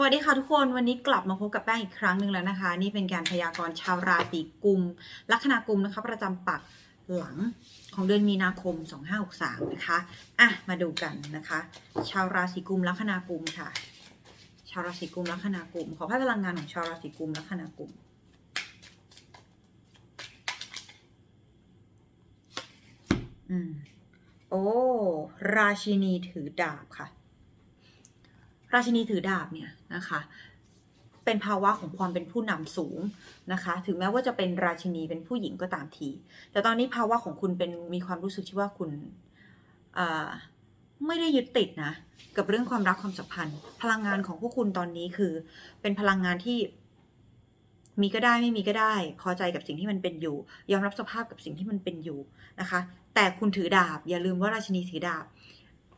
สวัสดีค่ะทุกคนวันนี้กลับมาพบกับแป้งอีกครั้งหนึ่งแล้วนะคะ นี่เป็นการพยากรณ์ชาวราศีกุม ลัคนากุมนะคะประจำปักหลังของเดือนมีนาคม 2563 นะคะอะมาดูกันนะคะ ชาวราศีกุมลัคนากุมค่ะ ชาวราศีกุมลัคนากุม ขอให้พลังงานของชาวราศีกุมลัคนากุมอืมโอ้ราชินีถือดาบค่ะ ราชินีถือดาบเนี่ยนะคะเป็นภาวะของความเป็นผู้นำสูงนะคะ ถึงแม้ว่าจะเป็นราชินีเป็นผู้หญิงก็ตามที แต่ตอนนี้ภาวะของคุณเป็นมีความรู้สึกที่ว่าคุณไม่ได้ยึดติดนะกับเรื่องความรักความสัมพันธ์ พลังงานของพวกคุณตอนนี้คือ เป็นพลังงานที่มีก็ได้ไม่มีก็ได้ พอใจกับสิ่งที่มันเป็นอยู่ ยอมรับสภาพกับสิ่งที่มันเป็นอยู่นะคะ แต่คุณถือดาบ อย่าลืมว่าราชินีถือดาบ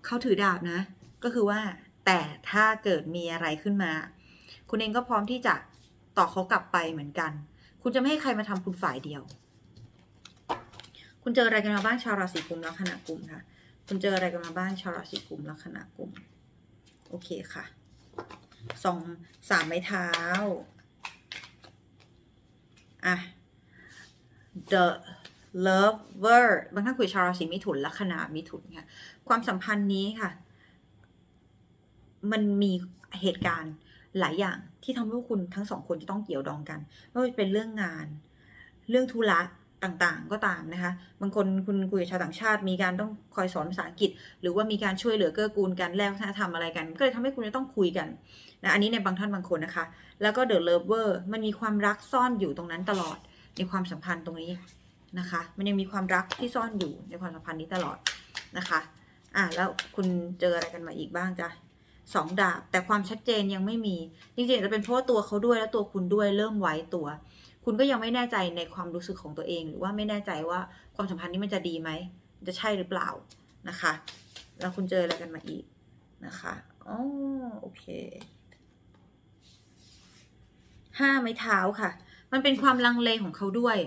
เขาถือดาบนะ ก็คือว่า แต่ถ้าเกิดมีอะไรขึ้นมา คุณเองก็พร้อมที่จะต่อเขากลับไปเหมือนกัน คุณจะไม่ให้ใครมาทำคุณฝ่ายเดียว คุณเจออะไรกันมาบ้างชาวราศีกุมลัคนากุมค่ะคุณเจออะไรกันมาบ้างชาวราศีกุมลัคนากุมโอเคค่ะสองสามไม้เท้าอะ the lover บางท่านคุยชาวราศีมิถุนลัคนามิถุนค่ะ ความสัมพันธ์นี้ค่ะ มันมีเหตุการณ์หลายอย่างที่ทำให้คุณทั้งสองคนจะต้องเกี่ยวดองกันไม่ว่าจะเป็นเรื่องงาน เรื่องธุระต่างๆ ก็ตามนะคะ บางคนคุณคุยกับชาวต่างชาติ มีการต้องคอยสอนภาษาอังกฤษ หรือว่ามีการช่วยเหลือเกื้อกูลกันแลกวัฒนธรรมอะไรกัน ก็เลยทำให้คุณจะต้องคุยกันนะอันนี้ในบางท่านบางคนนะคะ แล้วก็ the lover มันมีความรักซ่อนอยู่ตรงนั้นตลอดในความสัมพันธ์ตรงนี้นะคะ มันยังมีความรักที่ซ่อนอยู่ในความสัมพันธ์นี้ตลอดนะคะ อะแล้วคุณเจออะไรกันมาอีกบ้างจ๊ะ สองดาบ แต่ความชัดเจนยังไม่มีจริงๆจะเป็นเพราะว่าตัวเขาด้วยและตัวคุณด้วยเริ่มไว้ตัว คุณก็ยังไม่แน่ใจในความรู้สึกของตัวเอง หรือว่าไม่แน่ใจว่าความสัมพันธ์นี้มันจะดีไหมจะใช่หรือเปล่านะคะ แล้วคุณเจออะไรกันมาอีกนะคะอ๋อโอเคห้าไม้เท้าค่ะ มันเป็นความลังเลของเขาด้วย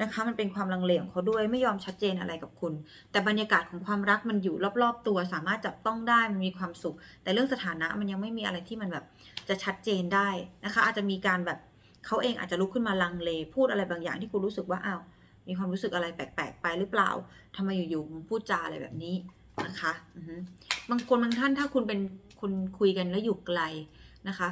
นะคะ มันเป็นความลังเลของเขาด้วยไม่ยอมชัดเจนอะไรกับคุณ แต่บรรยากาศของความรักมันอยู่รอบๆตัว สามารถจับต้องได้มันมีความสุข แต่เรื่องสถานะมันยังไม่มีอะไรที่มันแบบจะชัดเจนได้นะคะ อาจจะมีการแบบเขาเองอาจจะลุกขึ้นมาลังเล พูดอะไรบางอย่างที่คุณรู้สึกว่าอ้าวมีความรู้สึกอะไรแปลกๆ ไปหรือเปล่าทำไมอยู่ๆมึงพูดจาอะไรแบบนี้นะคะบางคนบางท่านถ้าคุณเป็นคุณคุยกันแล้วอยู่ไกลนะคะ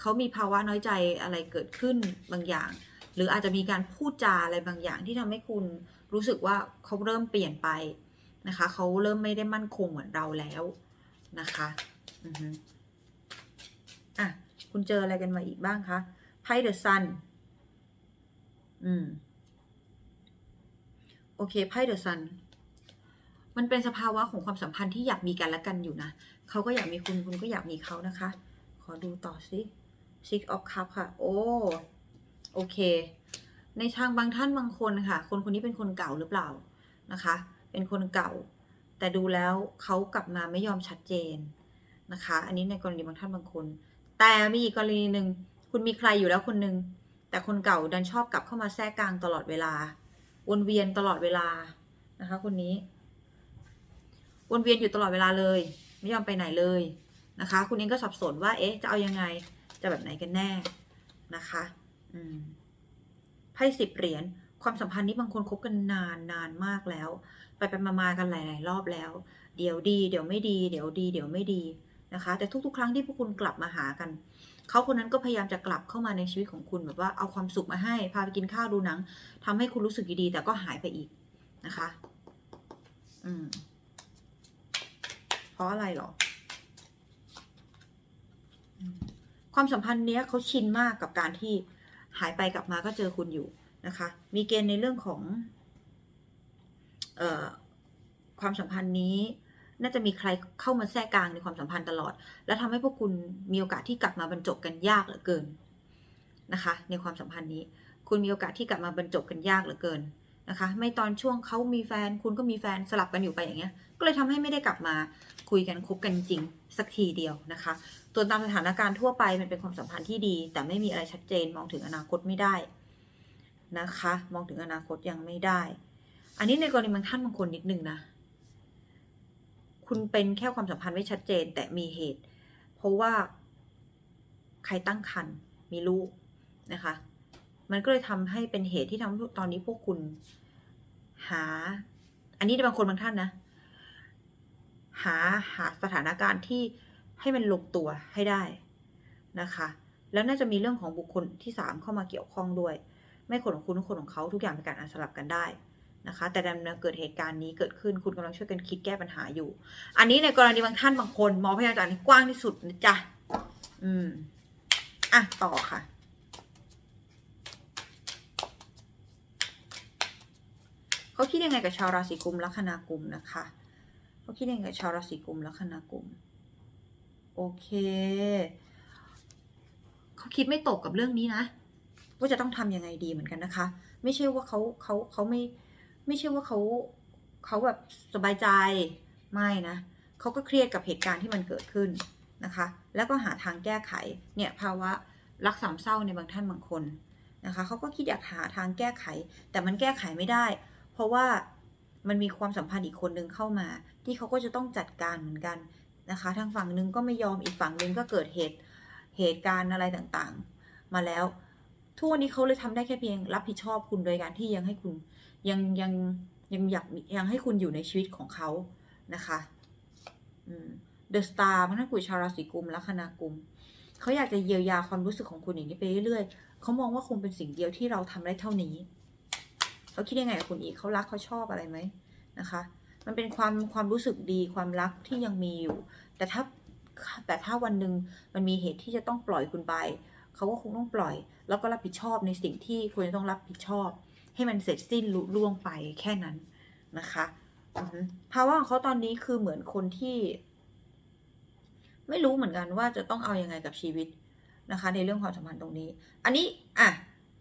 เขามีภาวะน้อยใจอะไรเกิดขึ้นบางอย่าง หรืออาจจะมีการพูดจาอะไรบางอย่างที่ทำให้คุณรู้สึกว่าเขาเริ่มเปลี่ยนไปนะคะ เขาเริ่มไม่ได้มั่นคงเหมือนเราแล้วนะคะอือฮึอะคุณเจออะไรกันมาอีกบ้างคะไพ่เดอะซันอืมโอเคไพ่เดอะซันมันเป็นสภาวะของความสัมพันธ์ที่อยากมีกันและกันอยู่นะเขาก็อยากมีคุณคุณก็อยากมีเขานะคะ ขอดูต่อสิ Six of Cups ค่ะ โอ้ โอเค ในทางบางท่านบางคนค่ะ คนคนนี้เป็นคนเก่าหรือเปล่านะคะ เป็นคนเก่า แต่ดูแล้วเขากลับมาไม่ยอมชัดเจนนะคะ อันนี้ในกรณีบางท่านบางคน แต่มีอีกกรณีหนึ่งคุณมีใครอยู่แล้วคนหนึ่งแต่คนเก่าดันชอบกลับเข้ามาแทรกกลางตลอดเวลา วนเวียนตลอดเวลานะคะ คนนี้ วนเวียนอยู่ตลอดเวลาเลย ไม่ยอมไปไหนเลยนะคะ คุณเองก็สับสนว่า เอ๊ะ จะเอายังไง จะแบบไหนกันแน่นะคะ ไพ่สิบเหรียญความสัมพันธ์นี้บางคนคบกันนานนานมากแล้ว ไปไปมามากันหลาย ๆ รอบแล้ว เดี๋ยวดี เดี๋ยวไม่ดี เดี๋ยวดี เดี๋ยวไม่ดีนะคะ แต่ทุก ๆ ครั้งที่พวกคุณกลับมาหากันเขาคนนั้นก็พยายามจะกลับเข้ามาในชีวิตของคุณแบบว่าเอาความสุขมาให้ พาไปกินข้าวดูหนังทำให้คุณรู้สึกดีๆแต่ก็หายไปอีกนะคะ อืม เพราะอะไรหรอ ความสัมพันธ์เนี้ยเขาชินมากกับการที่ หายไปกลับมาก็เจอคุณอยู่นะคะ มีเกณฑ์ในเรื่องของออความสัมพันธ์นี้น่าจะมีใครเข้ามาแทรกกลางในความสัมพันธ์ตลอด และทำให้พวกคุณมีโอกาสที่กลับมาบรรจบกันยากเหลือเกินนะคะ ในความสัมพันธ์นี้ คุณมีโอกาสที่กลับมาบรรจบกันยากเหลือเกินนะคะ ไม่ตอนช่วงเขามีแฟน คุณก็มีแฟนสลับกันอยู่ไปอย่างเงี้ย ก็เลยทำให้ไม่ได้กลับมาคุยกันคบกันจริงสักทีเดียวนะคะ ตัวตามสถานการณ์ทั่วไปมันเป็นความสัมพันธ์ที่ดี แต่ไม่มีอะไรชัดเจนมองถึงอนาคตไม่ได้นะคะ มองถึงอนาคตยังไม่ได้ อันนี้ในกรณีบางท่านบางคนนิดนึงนะ คุณเป็นแค่ความสัมพันธ์ไม่ชัดเจนแต่มีเหตุ เพราะว่าใครตั้งครรภ์มีลูกนะคะ มันก็เลยทำให้เป็นเหตุที่ทำให้ตอนนี้พวกคุณหา อันนี้บางคนบางท่านนะ หาหาสถานการณ์ที่ ให้มันลงตัวให้ได้นะคะ แล้วน่าจะมีเรื่องของบุคคลที่สามเข้ามาเกี่ยวข้องด้วย ไม่คนของคุณทุกคนของเขาทุกอย่างเป็นการอ่านสลับกันได้นะคะ แต่ดันเกิดเหตุการณ์นี้เกิดขึ้นคุณกำลังช่วยกันคิดแก้ปัญหาอยู่ อันนี้ในกรณีบางท่านบางคนมองพยากรณ์ที่กว้างที่สุดนะจ๊ะอืมอะต่อค่ะเขาคิดยังไงกับชาวราศีกุมลัคนากุมนะคะ เขาคิดยังไงกับชาวราศีกุมลัคนากุม โอเค เขาคิดไม่ตกกับเรื่องนี้นะ ว่าจะต้องทำยังไงดีเหมือนกันนะคะ ไม่ใช่ว่าเขาเขาเขาไม่ ไม่ใช่ว่าเขาเขาแบบสบายใจไม่นะเขาก็เครียดกับเหตุการณ์ที่มันเกิดขึ้นนะคะ แล้วก็หาทางแก้ไข เนี่ยภาวะรักสามเศร้าในบางท่านบางคนนะคะเขาก็คิดอยากหาทางแก้ไข แต่มันแก้ไขไม่ได้ เพราะว่ามันมีความสัมพันธ์อีกคนนึงเข้ามา ที่เขาก็จะต้องจัดการเหมือนกัน นะคะ ทางฝั่งหนึ่งก็ไม่ยอมอีกฝั่งหนึ่งก็เกิดเหตุเหตุการณ์อะไรต่างๆ มาแล้วทุกวันนี้เขาเลยทำได้แค่เพียงรับผิดชอบคุณโดยการที่ยังให้คุณยังยังยังอยากยังให้คุณอยู่ในชีวิตของเขานะคะเดอะสตาร์มันถ้าคุยชาวราศีกุมลัคนากุมเขาอยากจะเยียวยาความรู้สึกของคุณอย่างนี้ไปเรื่อยๆเขามองว่าคุณเป็นสิ่งเดียวที่เราทำได้เท่านี้เขาคิดยังไงกับคุณอีกเขารักเขาชอบอะไรไหมนะคะ มันเป็นความความรู้สึกดีความรักที่ยังมีอยู่ แต่ถ้าแต่ถ้าวันหนึ่งมันมีเหตุที่จะต้องปล่อยคุณไปเขาก็คงต้องปล่อย แล้วก็รับผิดชอบในสิ่งที่ควรจะต้องรับผิดชอบ ให้มันเสร็จสิ้นลุล่วงไปแค่นั้นนะคะภาวะของเขาตอนนี้คือเหมือนคนที่ ไม่รู้เหมือนกันว่าจะต้องเอาอยัางไงกับชีวิตนะคะ ในเรื่องความสัมพันธ์ตรงนี้ อันนี้อะ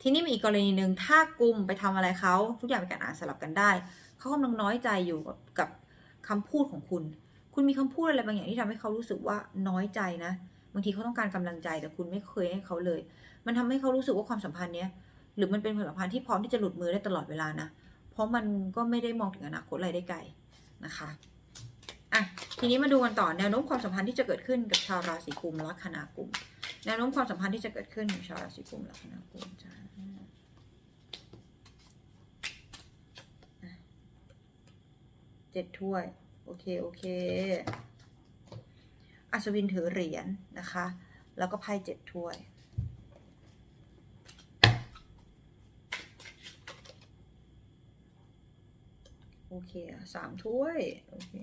ทีนี้มีอีกกรณีหนึ่งถ้ากลุ่มไปทำอะไรเขาทุกอย่างเป็นการอ่านสลับกันได้ เขากำลังน้อยใจอยู่กับกับคำพูดของคุณ คุณมีคำพูดอะไรบางอย่างที่ทำให้เขารู้สึกว่าน้อยใจนะ บางทีเขาต้องการกำลังใจแต่คุณไม่เคยให้เขาเลย มันทำให้เขารู้สึกว่าความสัมพันธ์เนี้ยหรือมันเป็นความสัมพันธ์ที่พร้อมที่จะหลุดมือได้ตลอดเวลานะ เพราะมันก็ไม่ได้มองถึงอนาคตอะไรได้ไกลนะคะอะทีนี้มาดูกันต่อแนวโน้มความสัมพันธ์ที่จะเกิดขึ้นกับชาวราศีกุมลัคนากุม แนวโน้มความสัมพันธ์ที่จะเกิดขึ้นกับชาวราศีกุมลัคนากุมจ้าอะ เจ็ดถ้วย โอเค โอเค อัศวินถือเหรียญนะคะ แล้วก็ไพ่เจ็ดถ้วยโอเคสามถ้วย โอเค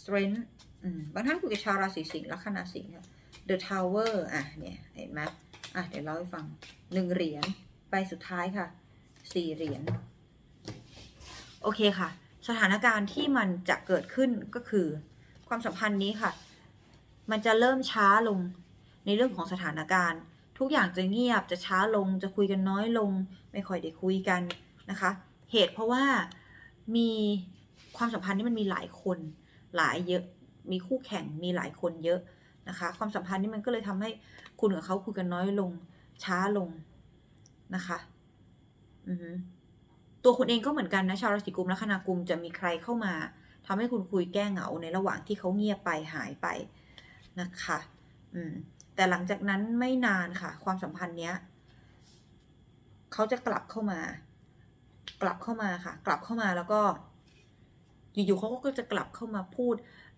strength อืมบางท่านคุยกับชาวราศีสิงห์ลัคนาสิงห์ค่ะ the tower อะ เนี่ย เห็นไหมอะ เดี๋ยวเล่าให้ฟังหนึ่งเหรียญ ไปสุดท้ายค่ะ สี่เหรียญ โอเคค่ะ สถานการณ์ที่มันจะเกิดขึ้นก็คือ ความสัมพันธ์นี้ค่ะ มันจะเริ่มช้าลงในเรื่องของสถานการณ์ ทุกอย่างจะเงียบจะช้าลง จะคุยกันน้อยลง ไม่ค่อยได้คุยกันนะคะ เหตุเพราะว่ามีความสัมพันธ์ที่มันมีหลายคนหลายเยอะมีคู่แข่งมีหลายคนเยอะนะคะ ความสัมพันธ์นี้มันก็เลยทำให้คุณกับเขาคุยกันน้อยลงช้าลงนะคะ อือฮึ ตัวคุณเองก็เหมือนกันนะชาวราศีกุมและคณากุมจะมีใครเข้ามาทำให้คุณคุยแก้เหงาในระหว่างที่เขาเงียบไปหายไปนะคะอืมแต่หลังจากนั้นไม่นานค่ะ ความสัมพันธ์เนี้ยเขาจะกลับเข้ามา กลับเข้ามาค่ะ กลับเข้ามาแล้วก็ อยู่ๆเขาก็จะกลับเข้ามาพูด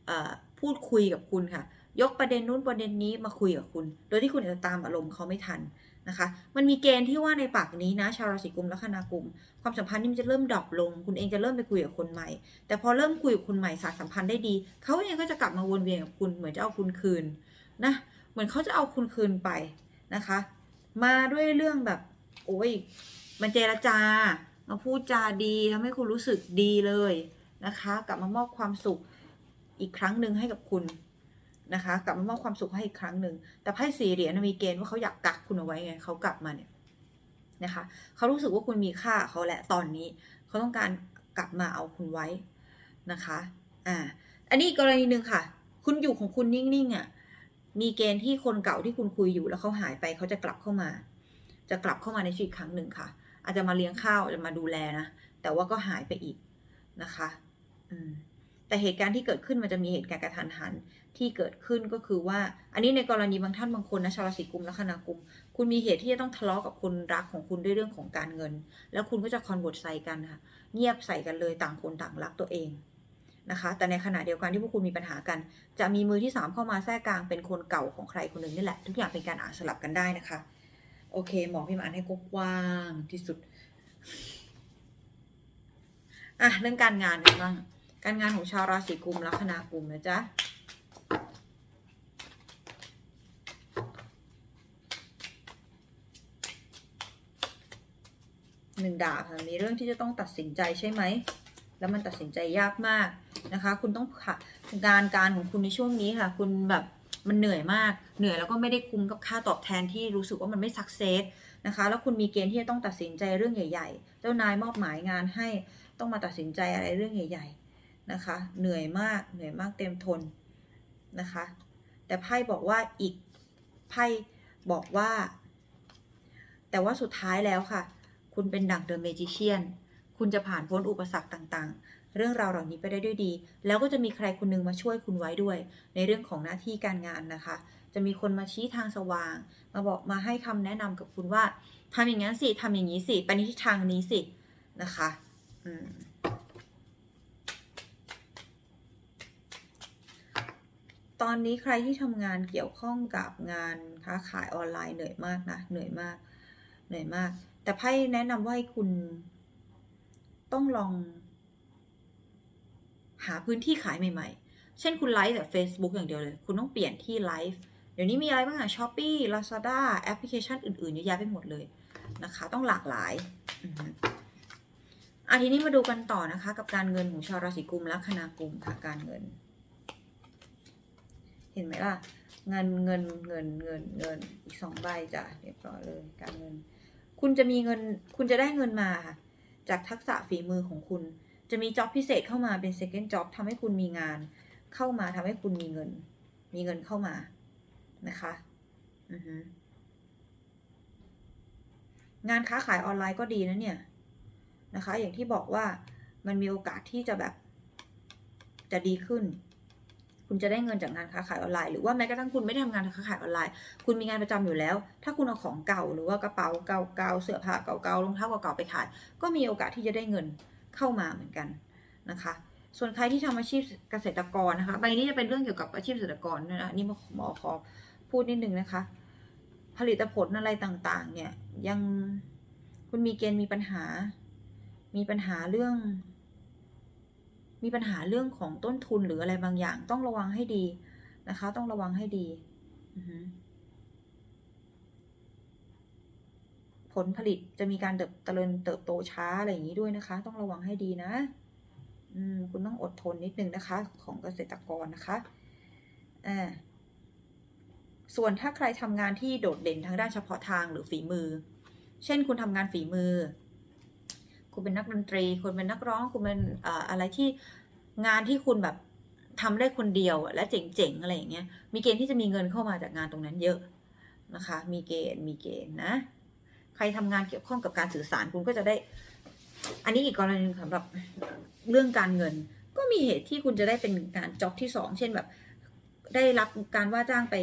เอ่อพูดคุยกับคุณค่ะ ยกประเด็นนู้นประเด็นนี้มาคุยกับคุณ โดยที่คุณอาจจะตามอารมณ์เขาไม่ทัน นะคะ มันมีเกณฑ์ที่ว่าในปากนี้นะ ชาวราศีกุมและคณากุม ความสัมพันธ์นี่มันจะเริ่มดรอปลง คุณเองจะเริ่มไปคุยกับคนใหม่ แต่พอเริ่มคุยกับคนใหม่สารสัมพันธ์ได้ดี เขาเองก็จะกลับมาวนเวียนกับคุณ เหมือนจะเอาคุณคืนนะ เหมือนเขาจะเอาคุณคืนไปนะคะ มาด้วยเรื่องแบบโอ้ย มันเจรจา มาพูดจาดีทำให้คุณรู้สึกดีเลยนะคะ กลับมามอบความสุขอีกครั้งหนึ่งให้กับคุณ นะคะกลับมามอบความสุขให้อีกครั้งหนึ่งแต่ไพ่สี่เหรียญมีเกณฑ์ว่าเขาอยากกักคุณเอาไว้ไงเขากลับมาเนี่ยนะคะเขารู้สึกว่าคุณมีค่าเขาแหละตอนนี้เขาต้องการกลับมาเอาคุณไว้นะคะอ่าอันนี้กรณีหนึ่งค่ะ คุณอยู่ของคุณนิ่งๆอะมีเกณฑ์ที่คนเก่าที่คุณคุยอยู่แล้วเขาหายไปเขาจะกลับเข้ามา จะกลับเข้ามาในชีวิตครั้งหนึ่งค่ะ อาจจะมาเลี้ยงข้าวอาจจะมาดูแลนะแต่ว่าก็หายไปอีกนะคะ อืม แต่เหตุการณ์ที่เกิดขึ้นมันจะมีเหตุการณ์กระทันหันที่เกิดขึ้นก็คือว่า อันนี้ในกรณีบางท่านบางคนนะชาวราศีกุมและคณากุม คุณมีเหตุที่จะต้องทะเลาะกับคนรักของคุณด้วยเรื่องของการเงิน แล้วคุณก็จะคอนเวิร์ตใส่กันค่ะ เงียบใส่กันเลยต่างคนต่างรักตัวเองนะคะ แต่ในขณะเดียวกันที่พวกคุณมีปัญหากัน จะมีมือที่สามเข้ามาแทรกกลางเป็นคนเก่าของใครคนหนึ่งนี่แหละ ทุกอย่างเป็นการอ่านสลับกันได้นะคะ โอเค หมอพี่มอ่านให้กว้างที่สุด อะเรื่องการงานกันบ้าง การงานของชาวราศีกุมลัคนากุมนะจ๊ะหนึ่งดาบค่ะมีเรื่องที่จะต้องตัดสินใจใช่ไหม แล้วมันตัดสินใจยากมากนะคะ คุณต้องค่ะงานการของคุณในช่วงนี้ค่ะ คุณแบบมันเหนื่อยมาก เหนื่อยแล้วก็ไม่ได้คุ้มกับค่าตอบแทนที่รู้สึกว่ามันไม่สักเซสนะคะ แล้วคุณมีเกณฑ์ที่จะต้องตัดสินใจเรื่องใหญ่ ๆ เจ้านายมอบหมายงานให้ต้องมาตัดสินใจอะไรเรื่องใหญ่ ๆ นะคะ เหนื่อยมาก เหนื่อยมากเต็มทนนะคะ แต่ไพ่บอกว่าอีกไพ่บอกว่า แต่ว่าสุดท้ายแล้วค่ะ คุณเป็นดั่งเดอะเมจิเชียน คุณจะผ่านพ้นอุปสรรคต่างๆ เรื่องราวเหล่านี้ไปได้ด้วยดี แล้วก็จะมีใครคนหนึงมาช่วยคุณไว้ด้วย ในเรื่องของหน้าที่การงานนะคะ จะมีคนมาชี้ทางสว่าง มาบอกมาให้คำแนะนำกับคุณว่าทำอย่างนั้นสิทำอย่างนี้สิไปในทิศทางนี้สินะคะ อืม ตอนนี้ใครที่ทำงานเกี่ยวข้องกับงานค้าขายออนไลน์เหนื่อยมากนะเหนื่อยมาก เหนื่อยมาก แต่ไพ่แนะนำว่าให้คุณ ต้องลอง หาพื้นที่ขายใหม่ๆ เช่นคุณไลฟ์แต่ Facebook อย่างเดียวเลย คุณต้องเปลี่ยนที่ไลฟ์เดี๋ยวนี้มีอะไรบ้างอะช้อปปี้ลาซาด้าแอปพลิเคชันอื่นๆเยอะแยะไปหมดเลยนะคะ ต้องหลากหลายอือฮึอะทีนี้มาดูกันต่อนะคะ กับการเงินของชาวราศีกุมและคณากุมค่ะการเงิน เห็นไหมล่ะเงินเงินเงินเงินเงินอีกสองใบจ้ะเรียบร้อยเลยการเงิน คุณจะมีเงิน คุณจะได้เงินมาค่ะจากทักษะฝีมือของคุณ จะมีจ็อบพิเศษเข้ามาเป็น second job ทำให้คุณมีงาน เข้ามาทำให้คุณมีเงิน มีเงินเข้ามานะคะอือฮึงานค้าขายออนไลน์ก็ดีนะเนี่ยนะคะ อย่างที่บอกว่ามันมีโอกาสที่จะแบบจะดีขึ้น คุณจะได้เงินจากงานค้าขายออนไลน์หรือว่าแม้กระทั่งคุณไม่ได้ทำงานค้าขายออนไลน์ คุณมีงานประจำอยู่แล้ว ถ้าคุณเอาของเก่าหรือว่ากระเป๋าเก่าๆเสื้อผ้าเก่าๆรองเท้าเก่าๆไปขาย ก็มีโอกาสที่จะได้เงินเข้ามาเหมือนกันนะคะ ส่วนใครที่ทำอาชีพเกษตรกรนะคะใบนี้จะเป็นเรื่องเกี่ยวกับอาชีพเกษตรกรนะนี่หมอขอพูดนิดนึงนะคะ ผลิตผลอะไรต่างๆ เนี่ยยังคุณมีเกณฑ์มีปัญหา มีปัญหาเรื่อง มีปัญหาเรื่องของต้นทุนหรืออะไรบางอย่าง ต้องระวังให้ดีนะคะ ต้องระวังให้ดีผลผลิตจะมีการเติบเจริญเติบโตช้าอะไรอย่างนี้ด้วยนะคะ ต้องระวังให้ดีนะคุณต้องอดทนนิดนึงนะคะ ของเกษตรกรนะคะอ่าส่วนถ้าใครทำงานที่โดดเด่นทางด้านเฉพาะทางหรือฝีมือ เช่นคุณทำงานฝีมือ คุณเป็นนักดนตรี คุณเป็นนักร้อง คุณเป็นอะไรที่งานที่คุณแบบทำได้คนเดียวและเจ๋งๆอะไรอย่างเงี้ย มีเกณฑ์ที่จะมีเงินเข้ามาจากงานตรงนั้นเยอะนะคะ มีเกณฑ์ มีเกณฑ์นะ ใครทำงานเกี่ยวข้องกับการสื่อสารคุณก็จะได้ อันนี้อีกกรณีหนึ่งสำหรับเรื่องการเงิน ก็มีเหตุที่คุณจะได้เป็นการจ็อบที่สองเช่นแบบ ได้รับการว่าจ้างไป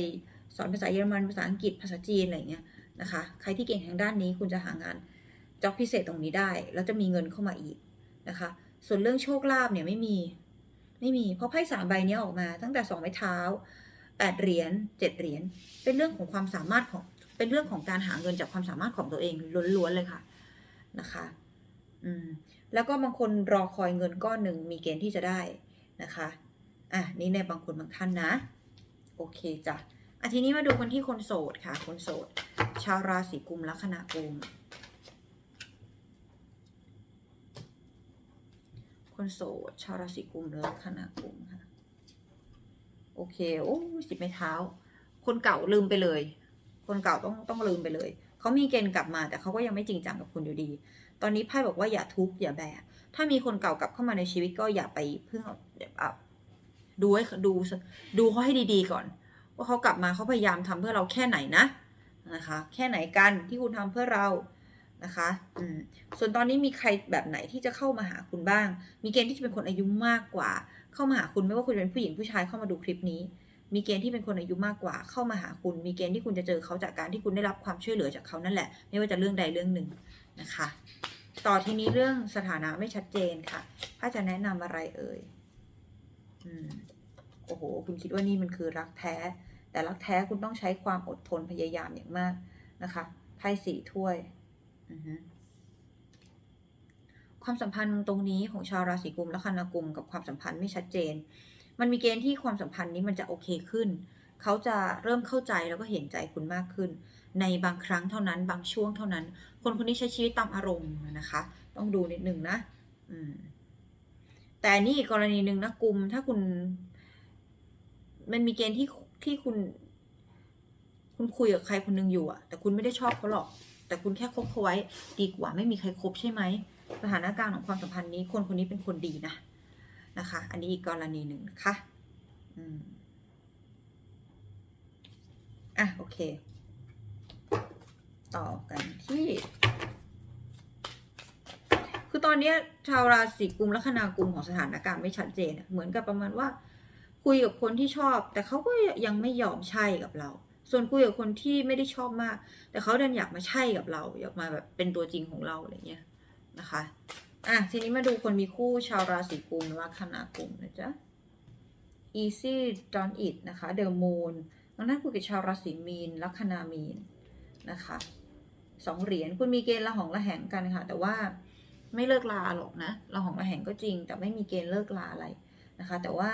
สอนภาษาเยอรมันภาษาอังกฤษภาษาจีนอะไรอย่างเงี้ยนะคะ ใครที่เก่งทางด้านนี้คุณจะหางาน จ็อบพิเศษตรงนี้ได้ แล้วจะมีเงินเข้ามาอีกนะคะ ส่วนเรื่องโชคลาภเนี่ยไม่มีไม่มี เพราะไพ่สามใบนี้ออกมาตั้งแต่สองไม้เท้าแปดเหรียญเจ็ดเหรียญเป็นเรื่องของความสามารถของเป็นเรื่องของการหาเงินจากความสามารถของตัวเองล้วนๆเลยค่ะนะคะอืมแล้วก็บางคนรอคอยเงินก้อนหนึ่งมีเกณฑ์ที่จะได้นะคะอะนี่ในบางคนบางท่านนะ โอเคจ้ะอะทีนี้มาดูกันที่คนโสดค่ะ คนโสด ชาวราศีกุมลัคนากุม คนโสด ชาวราศีกุมลัคนากุมค่ะ โอเค โอ้สิบไม้เท้า คนเก่าลืมไปเลย คนเก่าต้องต้องลืมไปเลย เขามีเกณฑ์กลับมา แต่เขาก็ยังไม่จริงจังกับคุณอยู่ดี ตอนนี้ไพ่บอกว่าอย่าทุกข์อย่าแบก ถ้ามีคนเก่ากลับเข้ามาในชีวิตก็อย่าไปเพิ่งดูให้ดูดูเขาให้ดีๆก่อน ว่าเขากลับมาเขาพยายามทำเพื่อเราแค่ไหนนะนะคะ แค่ไหนกันที่คุณทำเพื่อเรา นะคะอืมส่วนตอนนี้มีใครแบบไหนที่จะเข้ามาหาคุณบ้าง มีเกณฑ์ที่จะเป็นคนอายุมากกว่า เข้ามาหาคุณไม่ว่าคุณจะเป็นผู้หญิงผู้ชายเข้ามาดูคลิปนี้ มีเกณฑ์ที่เป็นคนอายุมากกว่า เข้ามาหาคุณ มีเกณฑ์ที่คุณจะเจอเขาจากการที่คุณได้รับความช่วยเหลือจากเขานั่นแหละ ไม่ว่าจะเรื่องใดเรื่องหนึ่งนะคะ ต่อทีนี้เรื่องสถานะไม่ชัดเจนค่ะถ้าจะแนะนำอะไรเอ่ยอืมโอ้โห คุณคิดว่านี่มันคือรักแท้ แต่รักแท้คุณต้องใช้ความอดทนพยายามอย่างมากนะคะไพ่สี่ถ้วย ความสัมพันธ์ตรงนี้ของชาวราศีกุมและคณากุมกับความสัมพันธ์ไม่ชัดเจน มันมีเกณฑ์ที่ความสัมพันธ์นี้มันจะโอเคขึ้น เขาจะเริ่มเข้าใจแล้วก็เห็นใจคุณมากขึ้น ในบางครั้งเท่านั้น บางช่วงเท่านั้น คนคนนี้ใช้ชีวิตตามอารมณ์นะคะ ต้องดูนิดนึงนะแต่นี่กรณีหนึ่งนะกุมถ้าคุณ มันมีเกณฑ์ที่ที่คุณ คุณคุยกับใครคนหนึงอยู่อะแต่คุณไม่ได้ชอบเขาหรอก แต่คุณแค่คบเขาไว้ดีกว่าไม่มีใครคบใช่ไหมสถานการณ์ของความสัมพันธ์นี้คนคนนี้เป็นคนดีนะนะคะ อันนี้อีกกรณีหนึ่งนะคะอืมอะโอเค ต่อกันที่ คือตอนนี้ชาวราศีกุมลัคนากุมของสถานการณ์ไม่ชัดเจนเหมือนกับประมาณว่า คุยกับคนที่ชอบ แต่เขาก็ยังไม่ยอมใช่กับเรา ส่วนคุยกับคนที่ไม่ได้ชอบมาก แต่เขาดันอยากมาใช่กับเรา อยากมาแบบเป็นตัวจริงของเราอะไรเงี้ยนะคะอะทีนี้มาดูคนมีคู่ชาวราศีกุมลัคนากุมนะจ๊ะ easy done it นะคะ the moon ดังนั้นคุยกับชาวราศีมีนลัคนามีนนะคะสองเหรียญคุณมีเกณฑ์ละหองละแหงกันค่ะ แต่ว่าไม่เลิกลาหรอกนะละหองละแหงก็จริง แต่ไม่มีเกณฑ์เลิกลาอะไรนะคะ แต่ว่า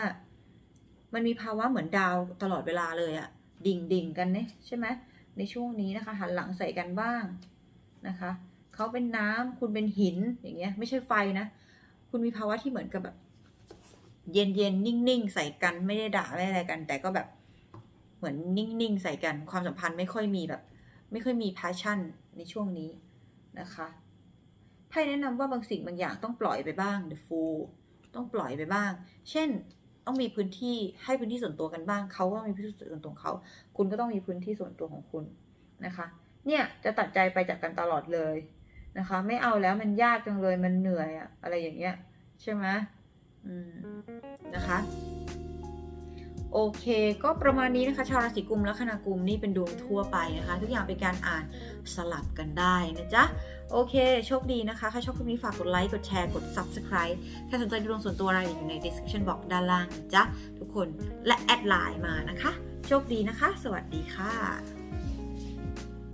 มันมีภาวะเหมือนดาวตลอดเวลาเลยอะ ดิ่งดิ่งกันเนี่ยใช่ไหมในช่วงนี้นะคะ หันหลังใส่กันบ้างนะคะเขาเป็นน้ำคุณเป็นหินอย่างเงี้ย ไม่ใช่ไฟนะ คุณมีภาวะที่เหมือนกับแบบ เย็นเย็นๆนิ่งๆใส่กันไม่ได้ด่าไม่อะไรกัน แต่ก็แบบเหมือนนิ่งๆใส่กันความสัมพันธ์ไม่ค่อยมีแบบ ไม่ค่อยมี passion ในช่วงนี้นะคะไพ่แนะนำว่าบางสิ่งบางอย่างต้องปล่อยไปบ้าง the fool ต้องปล่อยไปบ้าง เช่น ต้องมีพื้นที่ให้พื้นที่ส่วนตัวกันบ้างเขาก็มีพื้นที่ส่วนตัวของเขา คุณก็ต้องมีพื้นที่ส่วนตัวของคุณนะคะ เนี่ยจะตัดใจไปจากกันตลอดเลยนะคะ ไม่เอาแล้วมันยากจังเลยมันเหนื่อยอะอะไรอย่างเงี้ยใช่ไหมอืมนะคะ โอเค ก็ประมาณนี้นะคะ ชาวราศีกุมและคณากุมนี่เป็นดวงทั่วไปนะคะ ทุกอย่างเป็นการอ่านสลับกันได้นะจ๊ะ โอเค โชคดีนะคะ ถ้าชอบคลิปนี้ฝากกดไลค์ กดแชร์ กด Subscribe ถ้าสนใจดูดวงส่วนตัวอะไรอยู่ใน description box ด้านล่างนะจ๊ะ ทุกคนและแอดไลน์มานะคะ โชคดีนะคะ สวัสดีค่ะ